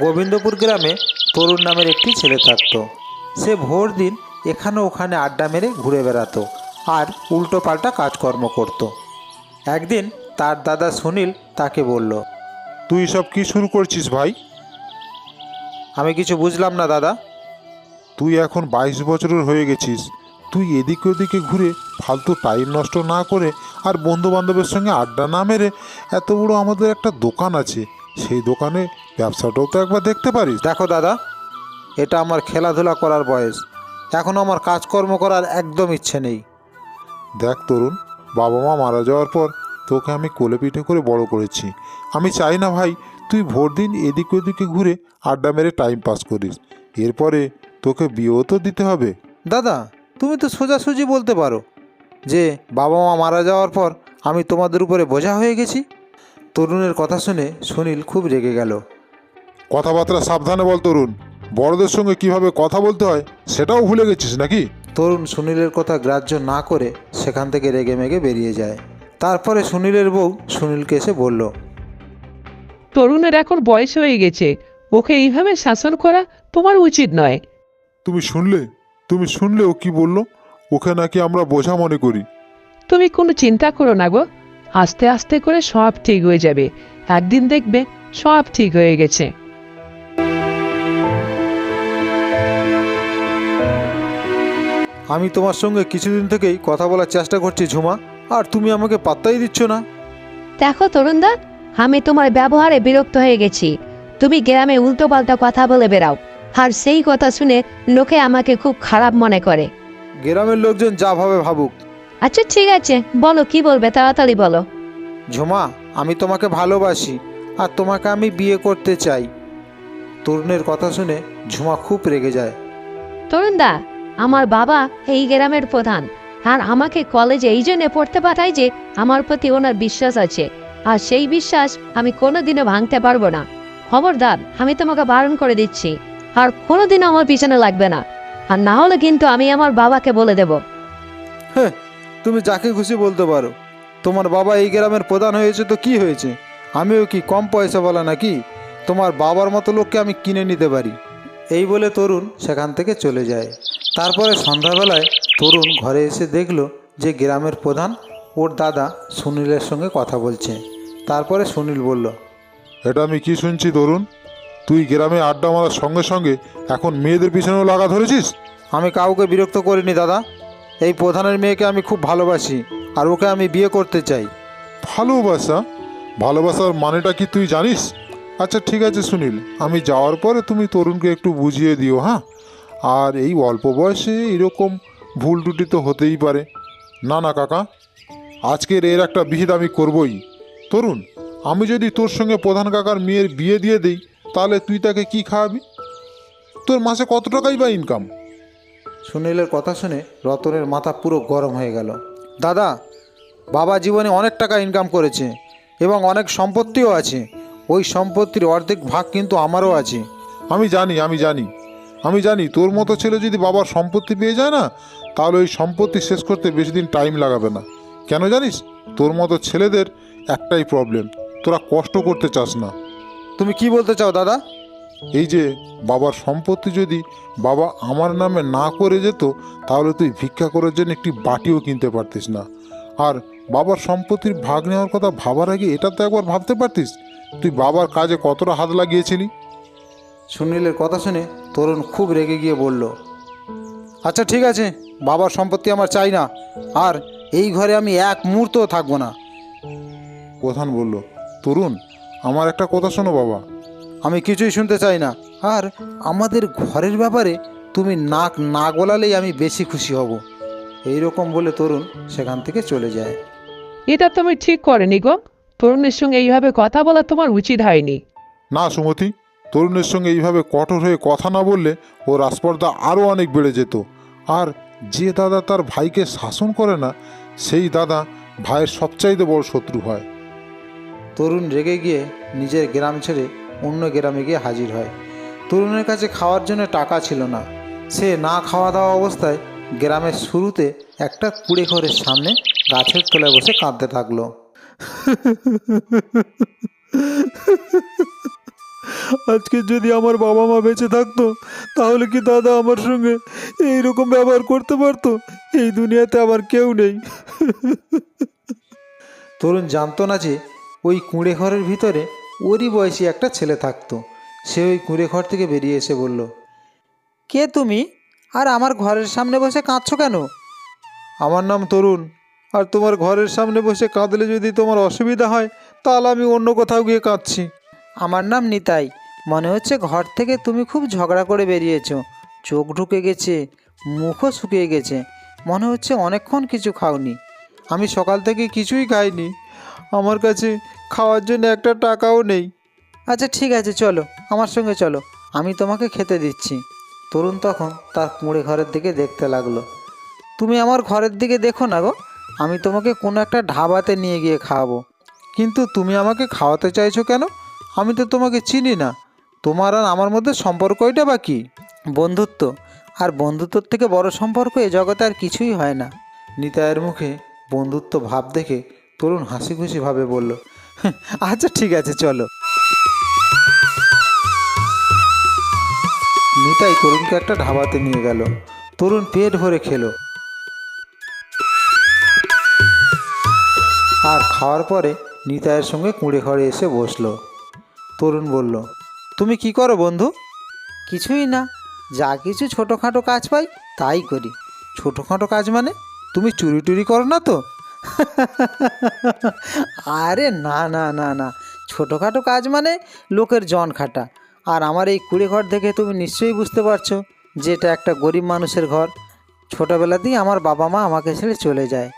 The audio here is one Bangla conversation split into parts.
গোবিন্দপুর গ্রামে তরুণ নামের একটি ছেলে থাকতো। সে ভোর দিন এখানে ওখানে আড্ডা মেরে ঘুরে বেড়াতো আর উল্টো পাল্টা কাজকর্ম করত। একদিন তার দাদা সুনীল তাকে বলল তুই সব কি শুরু করছিস ভাই? আমি কিছু বুঝলাম না দাদা। তুই এখন বাইশ বছরের হয়ে গেছিস। তুই এদিক ওদিকে ঘুরে ফালতু টাইম নষ্ট না করে আর বন্ধু বান্ধবের সঙ্গে আড্ডা না মেরে এত বড় আমাদের একটা দোকান আছে। সেই দোকানে ব্যবসাটাও তো একবার দেখতে পারিস। দেখো দাদা এটা আমার খেলাধুলা করার বয়স। এখন আমার কাজকর্ম করার একদম ইচ্ছে নেই। দেখ তরুণ বাবা মা মারা যাওয়ার পর তোকে আমি কোলে পিঠে করে বড় করেছি। আমি চাই না ভাই তুই ভোর দিন এদিক ওদিকে ঘুরে আড্ডা মেরে টাইম পাস করিস। এরপরে তোকে বিয়েও তো দিতে হবে। দাদা তুমি তো সোজাসুজি বলতে পারো যে বাবা মা মারা যাওয়ার পর আমি তোমাদের উপরে বোঝা হয়ে গেছি। তরুণের কথা শুনে সুনীল খুব রেগে গেল। কথাবার্তা সাবধানে বল তরুণ। বড়দের সঙ্গে কীভাবে কথা বলতে হয় সেটাও ভুলে গেছিস নাকি? তরুণ সুনীলের কথা গ্রাহ্য না করে সেখান থেকে রেগে মেগে বেরিয়ে যায়। তারপরে সুনীলের বউ সুনীলকে এসে বলল তরুণের এখন বয়স হয়ে গেছে। ওকে এইভাবে শাসন করা তোমার উচিত নয়। তুমি শুনলে? তুমি শুনলে ও কি বলল? ওকে নাকি আমরা বোঝা মনে করি। তুমি কোনো চিন্তা করো না গো। আস্তে আস্তে করে সব ঠিক হয়ে যাবে। একদিন দেখবে সব ঠিক হয়ে গেছে। আমি তোমার সঙ্গে কিছুদিন থেকেই কথা বলার চেষ্টা করছি ঝুমা। আর তুমি আমাকে পাত্তাই দিচ্ছ না। দেখো তরুণদা আমি তোমার ব্যবহারে বিরক্ত হয়ে গেছি। তুমি গ্রামে উল্টোপাল্টা কথা বলে বেড়াও। আর সেই কথা শুনে লোকে আমাকে খুব খারাপ মনে করে। গ্রামের লোকজন যা ভাবে ভাবুক। আচ্ছা ঠিক আছে। বলো কি বলবে? তাড়াতাড়ি বলো। ঝুমা আমি তোমাকে ভালোবাসি আর তোমাকে আমি বিয়ে করতে চাই। তরুণের কথা শুনে ঝুমা খুব রেগে যায়। তরুণদা আমার বাবা এই গ্রামের প্রধান আর আমাকে কলেজে এই জন্য পড়তে পাঠায় যে আমার প্রতি ওনার বিশ্বাস আছে। আর সেই বিশ্বাস আমি কোনোদিনও ভাঙতে পারব না। খবরদার আমি তোমাকে বারণ করে দিচ্ছি। আর কোনোদিনও আমার পিছনে লাগবে না। আর না হলে কিন্তু আমি আমার বাবাকে বলে দেব। তুমি যাকে খুশি বলতে পারো। তোমার বাবা এই গ্রামের প্রধান হয়েছে তো কি হয়েছে? আমিও কি কম পয়সা বলা নাকি? তোমার বাবার মতো লোককে আমি কিনে নিতে পারি। এই বলে তরুণ সেখান থেকে চলে যায়। তারপরে সন্ধ্যাবেলায় তরুণ ঘরে এসে দেখল যে গ্রামের প্রধান ওর দাদা সুনীলের সঙ্গে কথা বলছে। তারপরে সুনীল বলল এটা আমি কি শুনছি তরুণ? তুই গ্রামে আড্ডা মারার সঙ্গে সঙ্গে এখন মেয়েদের পিছনেও লাগা ধরেছিস? আমি কাউকে বিরক্ত করিনি দাদা। এই প্রধানের মেয়েকে আমি খুব ভালোবাসি আর ওকে আমি বিয়ে করতে চাই। ভালোবাসা? ভালোবাসার মানেটা কি তুই জানিস? আচ্ছা ঠিক আছে সুনীল, আমি যাওয়ার পরে তুমি তরুণকে একটু বুঝিয়ে দিও হ্যাঁ? আর এই অল্প বয়সে এরকম ভুল টুটি তো হতেই পারে। না না, কাকা, আজকের এর একটা বিহিত আমি করবই। তরুণ, আমি যদি তোর সঙ্গে প্রধান কাকার মেয়ের বিয়ে দিয়ে দিই, তাহলে তুই তাকে কি খাওয়াবি? তোর মাসে কত টাকাই বা ইনকাম সুনীলের কথা শুনে রতনের মাথা পুরো গরম হয়ে গেল। দাদা বাবা জীবনে অনেক টাকা ইনকাম করেছে এবং অনেক সম্পত্তিও আছে। ওই সম্পত্তির অর্ধেক ভাগ কিন্তু আমারও আছে। আমি জানি আমি জানি। আমি জানি তোর মতো ছেলে যদি বাবার সম্পত্তি পেয়ে যায় না তাহলে ওই সম্পত্তি শেষ করতে বেশি দিন টাইম লাগাবে না। কেন জানিস? তোর মতো ছেলেদের একটাই প্রবলেম তোরা কষ্ট করতে চাস না। তুমি কি বলতে চাও দাদা? এই যে বাবার সম্পত্তি যদি বাবা আমার নামে না করে যেত তাহলে তুই ভিক্ষা করার জন্য একটি বাটিও কিনতে পারতিস না। আর বাবার সম্পত্তির ভাগ নেওয়ার কথা ভাবার আগে এটা তো একবার ভাবতে পারতিস? তুই বাবার কাজে কতটা হাত লাগিয়েছিলি? সুনীলের কথা শুনে তরুণ খুব রেগে গিয়ে বলল আচ্ছা ঠিক আছে বাবার সম্পত্তি আমার চাই না আর এই ঘরে আমি এক মুহূর্তও থাকব না। প্রধান বলল তরুণ আমার একটা কথা শোনো বাবা। আমি কিছুই শুনতে চাই না। আর আমাদের ঘরের ব্যাপারে তুমি নাক না গলালেই আমি বেশি খুশি হব। এই রকম বলে তরুণ সেখান থেকে চলে যায়। এটা তুমি ঠিক করেনি গো। তরুণের সঙ্গে এইভাবে কথা বলা তোমার উচিত হয়নি। না সুমতি তরুণের সঙ্গে এইভাবে কঠোর হয়ে কথা না বললে ওর আস্পর্ধা আরও অনেক বেড়ে যেত। আর যে দাদা তার ভাইকে শাসন করে না সেই দাদা ভাইয়ের সবচাইতে বড় শত্রু হয়। তরুণ রেগে গিয়ে নিজের গ্রাম ছেড়ে অন্য গ্রামে গিয়ে হাজির হয়। তরুণের কাছে খাওয়ার জন্য টাকা ছিল না। সে না খাওয়া দাওয়া অবস্থায় গ্রামের শুরুতে একটা কুড়ে ঘরের সামনে গাছের তলায় বসে কাঁদতে থাকল। আজকে যদি আমার বাবা মা বেঁচে থাকতো তাহলে কি দাদা আমার সঙ্গে এই রকম ব্যবহার করতে পারতো? এই দুনিয়াতে আমার কেউ নেই। তরুণ জানতো না যে ওই কুঁড়ে ঘরের ভিতরে ওরই বয়সী একটা ছেলে থাকতো। সে ওই কুঁড়ে ঘর থেকে বেরিয়ে এসে বলল কে তুমি? আর আমার ঘরের সামনে বসে কাঁদছো কেন? আমার নাম তরুণ আর তোমার ঘরের সামনে বসে কাঁদলে যদি তোমার অসুবিধা হয় তাহলে আমি অন্য কোথাও গিয়ে কাঁদছি। আমার নাম নিতাই। মনে হচ্ছে ঘর থেকে তুমি খুব ঝগড়া করে বেরিয়েছো। চোখ ঢুকে গেছে মুখও শুকিয়ে গেছে। মনে হচ্ছে অনেকক্ষণ কিছু খাওনি। আমি সকাল থেকে কিছুই খাইনি। আমার কাছে খাওয়ার জন্য একটা টাকাও নেই। আচ্ছা ঠিক আছে, চলো। আমার সঙ্গে চলো। আমি তোমাকে খেতে দিচ্ছি। তরুণ তখন তার কুঁড়ে ঘরের দিকে দেখতে লাগল। তুমি আমার ঘরের দিকে দেখো না গো। আমি তোমাকে কোনো একটা ঢাবাতে নিয়ে গিয়ে খাওয়াবো। কিন্তু তুমি আমাকে খাওয়াতে চাইছো কেন? আমি তো তোমাকে চিনি না। তোমার আর আমার মধ্যে সম্পর্কটা বা কি? বন্ধুত্ব আর বন্ধুত্বর থেকে বড় সম্পর্ক এ জগতে আর কিছুই হয় না। নিতায়ের মুখে বন্ধুত্ব ভাব দেখে তরুণ হাসি খুশি ভাবে বলল আচ্ছা ঠিক আছে, চলো। নিতাই তরুণকে একটা ঢাবাতে নিয়ে গেল। তরুণ পেট ভরে খেলো। আর খাওয়ার পরে নিতাইয়ের সঙ্গে কুঁড়ে ঘরে এসে বসল। তরুণ বলল, তুমি কি করো বন্ধু? কিছুই না, যা কিছু ছোটোখাটো কাজ পাই তাই করি। ছোটোখাটো কাজ মানে? তুমি চুরি টুরি করো না তো? আরে না না না না। ছোটোখাটো কাজ মানে লোকের জন খাটা। আর আমার এই কুড়ে ঘর দেখে তুমি নিশ্চয়ই বুঝতে পারছ যে এটা একটা গরিব মানুষের ঘর। ছোটোবেলাতেই আমার বাবা মা আমাকে ছেড়ে চলে যায়।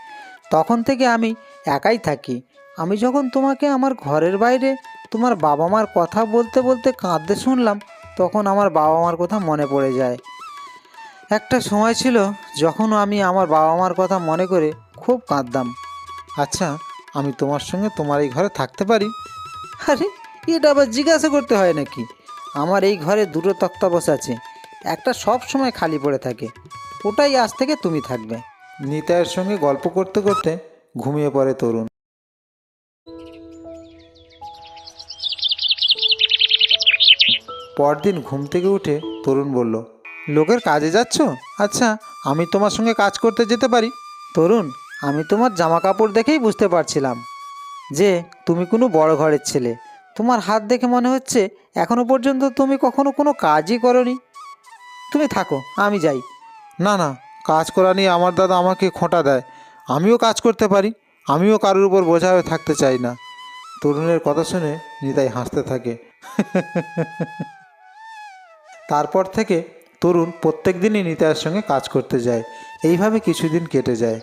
তখন থেকে আমি একাই থাকি। আমি যখন তোমাকে আমার ঘরের বাইরে তোমার বাবা মার কথা বলতে বলতে কাঁদতে শুনলাম, তখন আমার বাবা মার কথা মনে পড়ে যায়। একটা সময় ছিল যখন আমি আমার বাবা মার কথা মনে করে খুব কাঁদতাম আচ্ছা আমি তোমার সঙ্গে তোমার এই ঘরে থাকতে পারি? আরে, এটা আবার জিজ্ঞাসা করতে হয় নাকি? আমার এই ঘরে দুটো তক্তা বসা আছে, একটা সব সময় খালি পড়ে থাকে, ওটাই আজ থেকে তুমি থাকবে। নিতাইয়ের সঙ্গে গল্প করতে করতে ঘুমিয়ে পড়ে তরুণ। পরদিন ঘুম থেকে উঠে তরুণ বলল, লোকের কাজে যাচ্ছ? আচ্ছা আমি তোমার সঙ্গে কাজ করতে যেতে পারি? তরুণ আমি তোমার জামা কাপড় দেখেই বুঝতে পারছিলাম যে তুমি কোনো বড় ঘরের ছেলে। তোমার হাত দেখে মনে হচ্ছে এখনও পর্যন্ত তুমি কখনো কোনো কাজই করনি। তুমি থাকো, আমি যাই। না না, কাজ করা নিয়ে আমার দাদা আমাকে খোঁটা দেয়। আমিও কাজ করতে পারি, আমিও কারোর উপর বোঝা হয়ে থাকতে চাই না। তরুণের কথা শুনে নিতাই হাসতে থাকে। তারপর থেকে তরুণ প্রত্যেক দিনই নিতাইয়ের সঙ্গে কাজ করতে যায়। এইভাবে কিছুদিন কেটে যায়।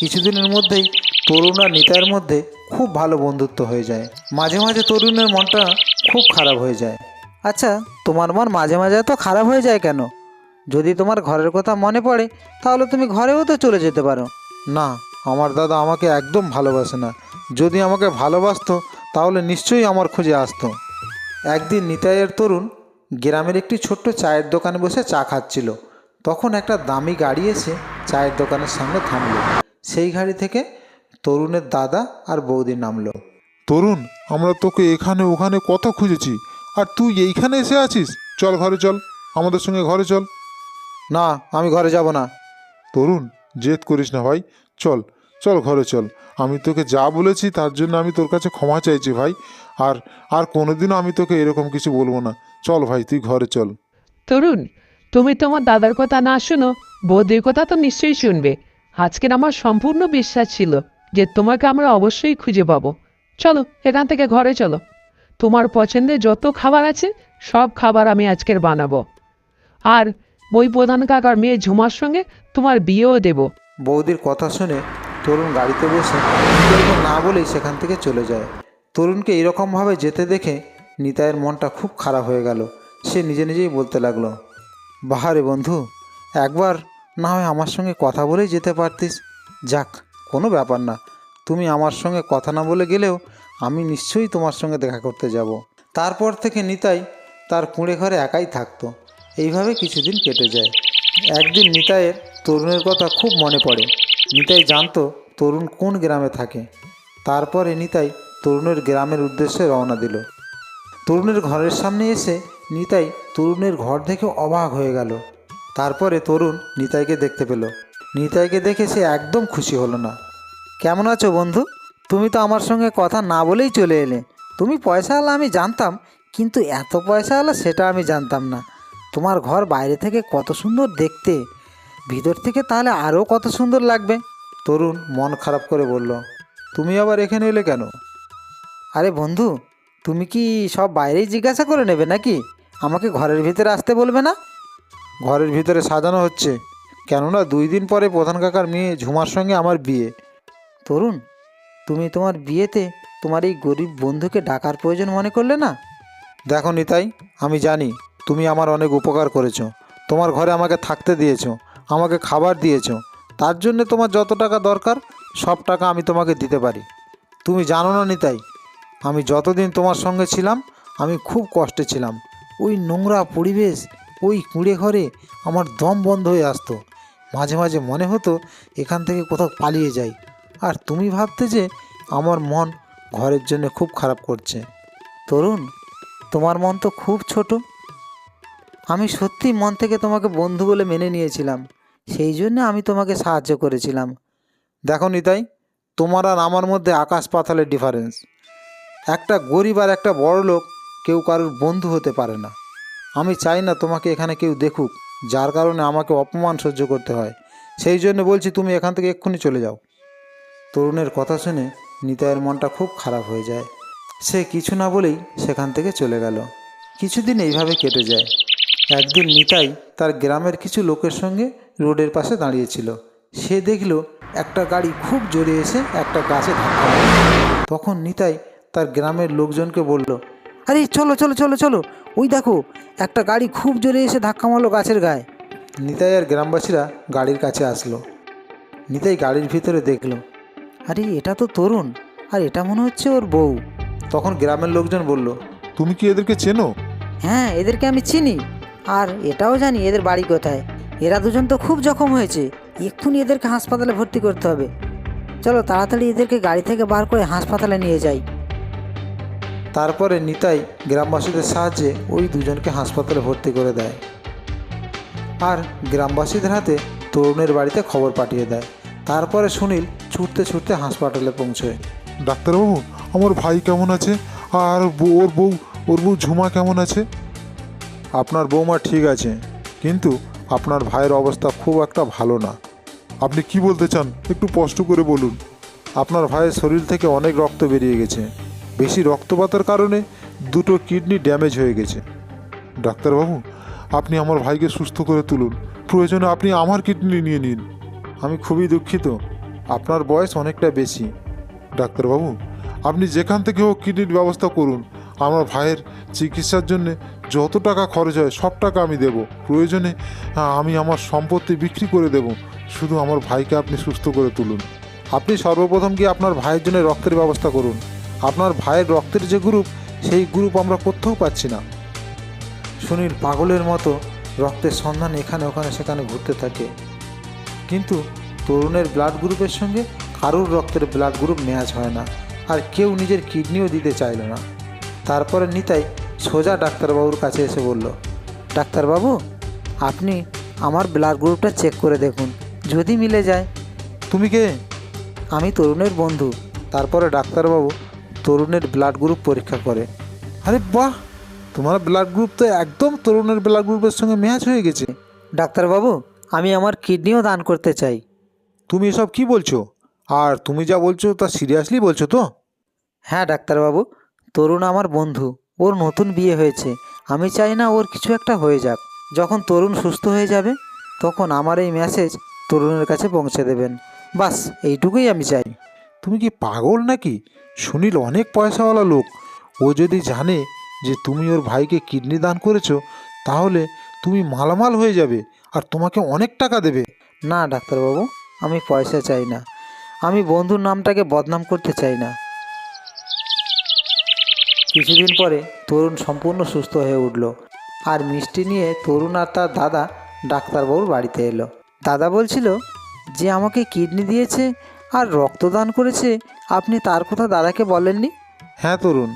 কিছুদিনের মধ্যেই তরুণ আর নিতাইয়ের মধ্যে খুব ভালো বন্ধুত্ব হয়ে যায়। মাঝে মাঝে তরুণের মনটা খুব খারাপ হয়ে যায়। আচ্ছা তোমার মন মাঝে মাঝে তো খারাপ হয়ে যায় কেন? যদি তোমার ঘরের কথা মনে পড়ে, তাহলে তুমি ঘরেও তো চলে যেতে পারো। না, আমার দাদা আমাকে একদম ভালোবাসে না। যদি আমাকে ভালোবাসতো, তাহলে নিশ্চয়ই আমার খুঁজে আসতো। একদিন নিতাইয়ের তরুণ গ্রামের একটি ছোট্ট চায়ের দোকানে বসে চা খাচ্ছিল। তখন একটা দামি গাড়ি এসে চায়ের দোকানের সামনে থামলো। সেই গাড়ি থেকে তরুণের দাদা আর বৌদি নামলো। তরুণ আমরা তোকে এখানে ওখানে কত খুঁজেছি আর তুই এইখানে এসে আছিস? চল ঘরে চল আমাদের সঙ্গে ঘরে চল। না আমি ঘরে যাব না। তরুণ জেদ করিস না ভাই চল চল ঘরে চল। আমি তোকে যা বলেছি তার জন্য আমি তোর কাছে ক্ষমা চাইছি ভাই আর আর কোনোদিনও আমি তোকে এরকম কিছু বলব না। চল ভাই তুই ঘরে চল। তরুণ তুমি তোমার দাদার কথা না শুনো বৌদির কথা তো নিশ্চয়ই শুনবে। আজকের আমার সম্পূর্ণ বিশ্বাস ছিল যে তোমাকে আমরা অবশ্যই খুঁজে পাবো। চলো, এখান থেকে ঘরে চলো। তোমার পছন্দের যত খাবার আছে, সব খাবার আমি আজকের বানাবো। আর বই প্রধান কাকার মেয়ে ঝুমার সঙ্গে তোমার বিয়েও দেবো। বৌদির কথা শুনে তরুণ গাড়িতে বসে না বলেই সেখান থেকে চলে যায়। তরুণকে এরকমভাবে যেতে দেখে নিতাইয়ের মনটা খুব খারাপ হয়ে গেল। সে নিজে নিজেই বলতে লাগল, বাহারে বন্ধু, একবার না হয় আমার সঙ্গে কথা বলেই যেতে পারতিস। যাক, কোনো ব্যাপার না। তুমি আমার সঙ্গে কথা না বলে গেলেও আমি নিশ্চয়ই তোমার সঙ্গে দেখা করতে যাব। তারপর থেকে নিতাই তার কুঁড়ে ঘরে একাই থাকতো। এইভাবে কিছুদিন কেটে যায়। একদিন নিতাইয়ের তরুণের কথা খুব মনে পড়ে। নিতাই জানতো তরুণ কোন গ্রামে থাকে। তারপরে নিতাই তরুণের গ্রামের উদ্দেশ্যে রওনা দিল। তরুণের ঘরের সামনে এসে নিতাই তরুণের ঘর দেখে অবাক হয়ে গেল। তারপরে তরুণ নিতাইকে দেখতে পেল। নিতাইকে দেখে সে একদম খুশি হলো না। কেমন আছো বন্ধু? তুমি তো আমার সঙ্গে কথা না বলেই চলে এলে। তুমি পয়সা পয়সাওয়ালা আমি জানতাম, কিন্তু এত পয়সা পয়সাওয়ালা সেটা আমি জানতাম না। তোমার ঘর বাইরে থেকে কত সুন্দর দেখতে। ভিতর থেকে তাহলে আরও কত সুন্দর লাগবে? তরুণ মন খারাপ করে বলল, তুমি আবার এখানে এলে কেন? আরে বন্ধু, তুমি কি সব বাইরেই জিজ্ঞাসা করে নেবে নাকি? আমাকে ঘরের ভিতরে আসতে বলবে না? ঘরের ভিতরে সাজানো হচ্ছে। কেননা দুই দিন পরে প্রধান কাকার মেয়ে ঝুমার সঙ্গে আমার বিয়ে। তরুণ, তুমি তোমার বিয়েতে তোমার এই গরিব বন্ধুকে ডাকার প্রয়োজন মনে করলে না? দেখো নিতাই, আমি জানি তুমি আমার অনেক উপকার করেছ। তোমার ঘরে আমাকে থাকতে দিয়েছ, আমাকে খাবার দিয়েছ। তার জন্য তোমার যত টাকা দরকার, সব টাকা আমি তোমাকে দিতে পারি। তুমি জানো না নিতাই, আমি যতদিন তোমার সঙ্গে ছিলাম, আমি খুব কষ্টে ছিলাম। ওই নোংরা পরিবেশ ওই কুঁড়ে ঘরে আমার দম বন্ধ হয়ে আসতো। মাঝে মাঝে মনে হতো এখান থেকে কোথাও পালিয়ে যাই। আর তুমি ভাবতে যে আমার মন ঘরের জন্য খুব খারাপ করছে। তরুণ, তোমার মন তো খুব ছোট। আমি সত্যি মন থেকে তোমাকে বন্ধু বলে মেনে নিয়েছিলাম। সেই জন্য আমি তোমাকে সাহায্য করেছিলাম। দেখো নিতাই, তোমার আর আমার মধ্যে আকাশ পাতালের ডিফারেন্স একটা গরিব আর একটা বড় লোক কেউ কারোর বন্ধু হতে পারে না। আমি চাই না তোমাকে এখানে কেউ দেখুক, যার কারণে আমাকে অপমান সহ্য করতে হয়। সেই জন্য বলছি তুমি এখান থেকে এক্ষুনি চলে যাও। তরুণের কথা শুনে নিতাইয়ের মনটা খুব খারাপ হয়ে যায়। সে কিছু না বলেই সেখান থেকে চলে গেল। কিছুদিন এইভাবে কেটে যায়। একদিন নিতাই তার গ্রামের কিছু লোকের সঙ্গে রোডের পাশে দাঁড়িয়েছিল। সে দেখল একটা গাড়ি খুব জোরে এসে একটা গাছে ধাক্কা তখন নিতাই তার গ্রামের লোকজনকে বলল আরে চলো চলো চলো চলো। ওই দেখো একটা গাড়ি খুব জোরে এসে ধাক্কা মারলো গাছের গায়ে। নিতাই আর গ্রামবাসীরা গাড়ির কাছে আসলো। নিতাই গাড়ির ভিতরে দেখল। আরে এটা তো তরুণ। আর এটা মনে হচ্ছে ওর বউ। তখন গ্রামের লোকজন বলল তুমি কি এদেরকে চেনো? হ্যাঁ এদেরকে আমি চিনি। আর এটাও জানি এদের বাড়ি কোথায়। এরা দুজন তো খুব জখম হয়েছে। এক্ষুনি এদেরকে হাসপাতালে ভর্তি করতে হবে। চলো তাড়াতাড়ি এদেরকে গাড়ি থেকে বার করে হাসপাতালে নিয়ে যাই। তারপরে নিতাই গ্রামবাসীদের সাহায্যে ওই দুজনকে হাসপাতালে ভর্তি করে দেয়। আর গ্রামবাসীদের হাতে তরুণের বাড়িতে খবর পাঠিয়ে দেয়। তারপরে সুনীল ছুটতে ছুটতে হাসপাতালে পৌঁছয়। ডাক্তারবাবু, আমার ভাই কেমন আছে? আর ওর বউ ওর বউ ঝুমা কেমন আছে? আপনার বৌমা ঠিক আছে, কিন্তু আপনার ভাইয়ের অবস্থা খুব একটা ভালো না। আপনি কি বলতে চান? একটু স্পষ্ট করে বলুন। আপনার ভাইয়ের শরীর থেকে অনেক রক্ত বেরিয়ে গেছে। বেশি রক্তপাতের কারণে দুটো কিডনি ড্যামেজ হয়ে গেছে। ডাক্তারবাবু, আপনি আমার ভাইকে সুস্থ করে তুলুন। প্রয়োজনে আপনি আমার কিডনি নিয়ে নিন। আমি খুবই দুঃখিত। আপনার বয়স অনেকটা বেশি। ডাক্তারবাবু, আপনি যেখান থেকে হোক কিডনির ব্যবস্থা করুন। আমার ভাইয়ের চিকিৎসার জন্য যত টাকা খরচ হয়, সব টাকা আমি দেব। প্রয়োজনে আমি আমার সম্পত্তি বিক্রি করে দেব। শুধু আমার ভাইকে আপনি সুস্থ করে তুলুন। আপনি সর্বপ্রথম গিয়ে আপনার ভাইয়ের জন্য রক্তের ব্যবস্থা করুন। আপনার ভাইয়ের রক্তের যে গ্রুপ, সেই গ্রুপ আমরা কোথাও পাচ্ছি না। সুনীল পাগলের মতো রক্তের সন্ধান এখানে ওখানে সেখানে ঘুরতে থাকে। কিন্তু তরুণের ব্লাড গ্রুপের সঙ্গে কারুর রক্তের ব্লাড গ্রুপ ম্যাচ হয় না আর কেউ নিজের কিডনিও দিতে চাইল না। তারপরে নিতাই সোজা ডাক্তারবাবুর কাছে এসে বলল, ডাক্তারবাবু, আপনি আমার ব্লাড গ্রুপটা চেক করে দেখুন, যদি মিলে যায়। তুমি কে? আমি তরুণের বন্ধু। তারপরে ডাক্তারবাবু তরুণের ব্লাড গ্রুপ পরীক্ষা করে। আরে বাহ! তোমার ব্লাড গ্রুপ তো একদম তরুণের ব্লাড গ্রুপের সঙ্গে ম্যাচ হয়ে গেছে। ডাক্তারবাবু আমি আমার কিডনিও দান করতে চাই। তুমি এসব কি বলছো? আর তুমি যা বলছো তা সিরিয়াসলি বলছো তো? হ্যাঁ ডাক্তারবাবু তরুণ আমার বন্ধু ওর নতুন বিয়ে হয়েছে। আমি চাই না ওর কিছু একটা হয়ে যাক। যখন তরুণ সুস্থ হয়ে যাবে তখন আমার এই মেসেজ তরুণের কাছে পৌঁছে দেবেন। বাস এইটুকুই আমি চাই। তুমি কি পাগল নাকি? সুনীল অনেক পয়সাওয়ালা লোক। ও যদি জানে যে তুমি ওর ভাইকে কিডনি দান করেছ, তাহলে তুমি মালামাল হয়ে যাবে আর তোমাকে অনেক টাকা দেবে। না, ডাক্তারবাবু, আমি পয়সা চাই না। আমি বন্ধুর নামটাকে বদনাম করতে চাই না। কিছুদিন পরে তরুণ সম্পূর্ণ সুস্থ হয়ে উঠল আর মিষ্টি নিয়ে তরুণ আর তার দাদা ডাক্তারবাবুর বাড়িতে এলো। দাদা বলছিল যে, আমাকে কিডনি দিয়েছে আর রক্তদান করেছে? আপনি তার কথা দাদাকে বলেননি? হ্যাঁ তরুণ,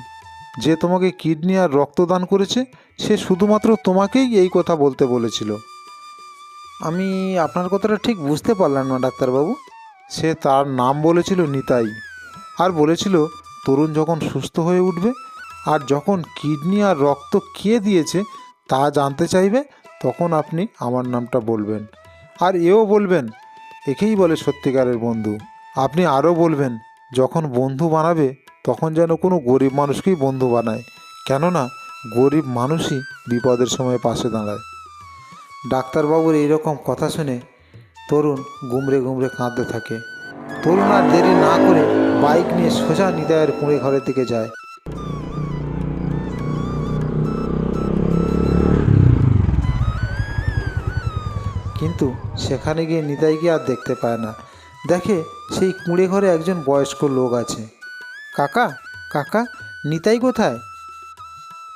যে তোমাকে কিডনি আর রক্তদান করেছে, সে শুধুমাত্র তোমাকেই এই কথা বলতে বলেছিল। আমি আপনার কথাটা ঠিক বুঝতে পারলাম না, ডাক্তারবাবু। সে তার নাম বলেছিল নিতাই, আর বলেছিল তরুণ যখন সুস্থ হয়ে উঠবে, আর যখন কিডনি আর রক্ত খেয়ে দিয়েছে, তা জানতে চাইবে, তখন আপনি আমার নামটা বলবেন। আর এও বলবেন, একেই বলে সত্যিকারের বন্ধু। আপনি আরও বলবেন, যখন বন্ধু বানাবে, তখন যেন কোনো গরিব মানুষকেই বন্ধু বানায়। কেননা, গরিব মানুষই বিপদের সময় পাশে দাঁড়ায়। ডাক্তারবাবুর এইরকম কথা শুনে তরুণ গুমরে গুমরে কাঁদতে থাকে। তরুণ আর দেরি না করে বাইক নিয়ে সোজা নিতাইয়ের কুঁড়ে ঘরের দিকে যায়। কিন্তু সেখানে গিয়ে নিতাইকে আর দেখতে পায় না। দেখে সেই কুঁড়ে ঘরে একজন বয়স্ক লোক আছে। কাকা কাকা নিতাই কোথায়?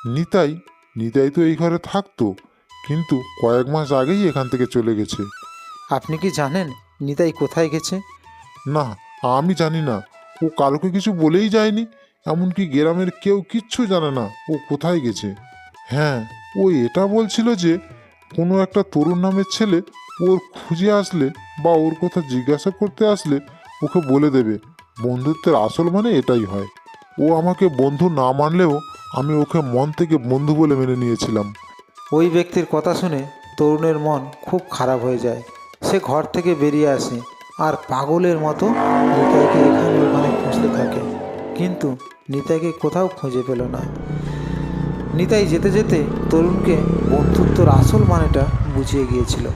নিতাই নিতাই তো এই ঘরে থাকতো কিন্তু কয়েক মাস আগেই এখান থেকে চলে গেছে। আপনি কি জানেন নিতাই কোথায় গেছে? না আমি জানি না। ও কালকে কিছু বলেই যায়নি এমনকি গ্রামের কেউ কিচ্ছু জানে না ও কোথায় গেছে। হ্যাঁ ও এটা বলছিল যে কোনো একটা তরুণ নামের ছেলে ওর খুঁজে আসলে বা ওর কথা জিজ্ঞাসা করতে আসলে ওকে বলে দেবে, বন্ধুত্বের আসল মানে এটাই হয়। ও আমাকে বন্ধু না মানলেও আমি ওকে মন থেকে বন্ধু বলে মেনে নিয়েছিলাম। ওই ব্যক্তির কথা শুনে তরুণের মন খুব খারাপ হয়ে যায়। সে ঘর থেকে বেরিয়ে আসে আর পাগলের মতো নিতাইকে এখানে ওখানে খুঁজতে থাকে। কিন্তু নিতাইকে কোথাও খুঁজে পেল না। নিতাই যেতে যেতে তরুণকে বন্ধুত্বর আসল মানেটা বুঝিয়ে গিয়েছিল।